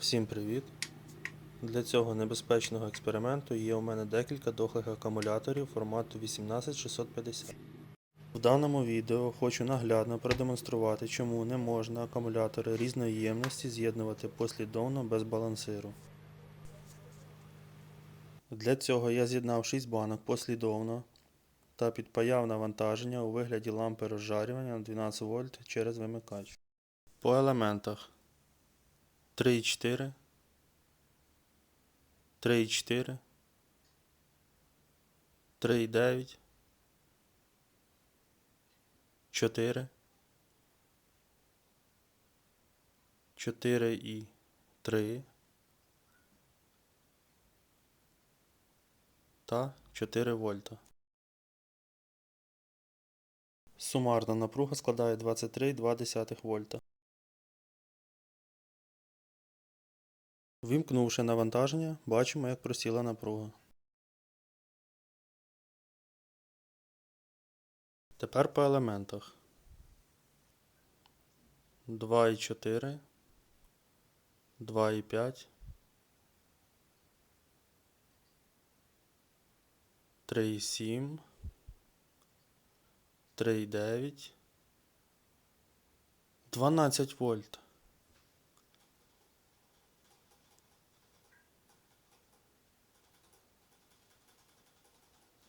Всім привіт! Для цього небезпечного експерименту є у мене декілька дохлих акумуляторів формату 18650. В даному відео хочу наглядно продемонструвати, чому не можна акумулятори різної ємності з'єднувати послідовно без балансиру. Для цього я з'єднав 6 банок послідовно та підпаяв навантаження у вигляді лампи розжарювання на 12 вольт через вимикач. По елементах 3,4, 3,4, 3,9, 4, 4 і 3 та 4 вольта. Сумарна напруга складає 23,2 вольта. Вимкнувши навантаження, бачимо, як просіла напруга. Тепер по елементах. 2,4, 2,5, 3,7, 3,9, 12 вольт.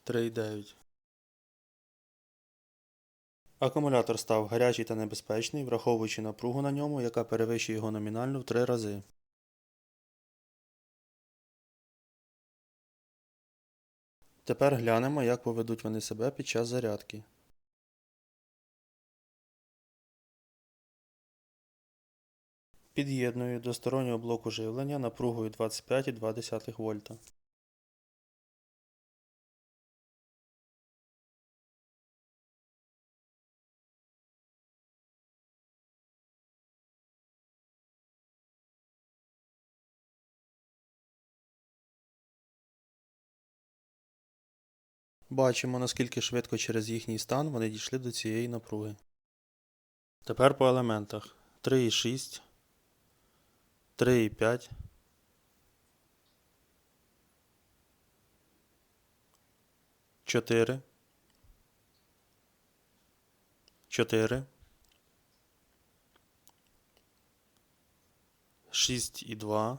Три і дев'ять. Акумулятор став гарячий та небезпечний, враховуючи напругу на ньому, яка перевищує його номінальну в три рази. Тепер глянемо, як поведуть вони себе під час зарядки. Під'єдную до стороннього блоку живлення напругою 25,2 вольта. Бачимо, наскільки швидко через їхній стан вони дійшли до цієї напруги. Тепер по елементах. 3,6, 3,5, 4, 4, 6,2,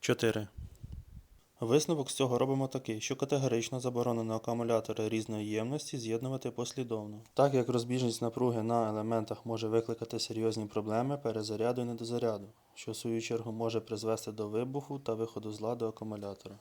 4. Висновок з цього робимо такий, що категорично заборонено акумулятори різної ємності з'єднувати послідовно. Так як розбіжність напруги на елементах може викликати серйозні проблеми перезаряду і недозаряду, що в свою чергу може призвести до вибуху та виходу з ладу акумулятора.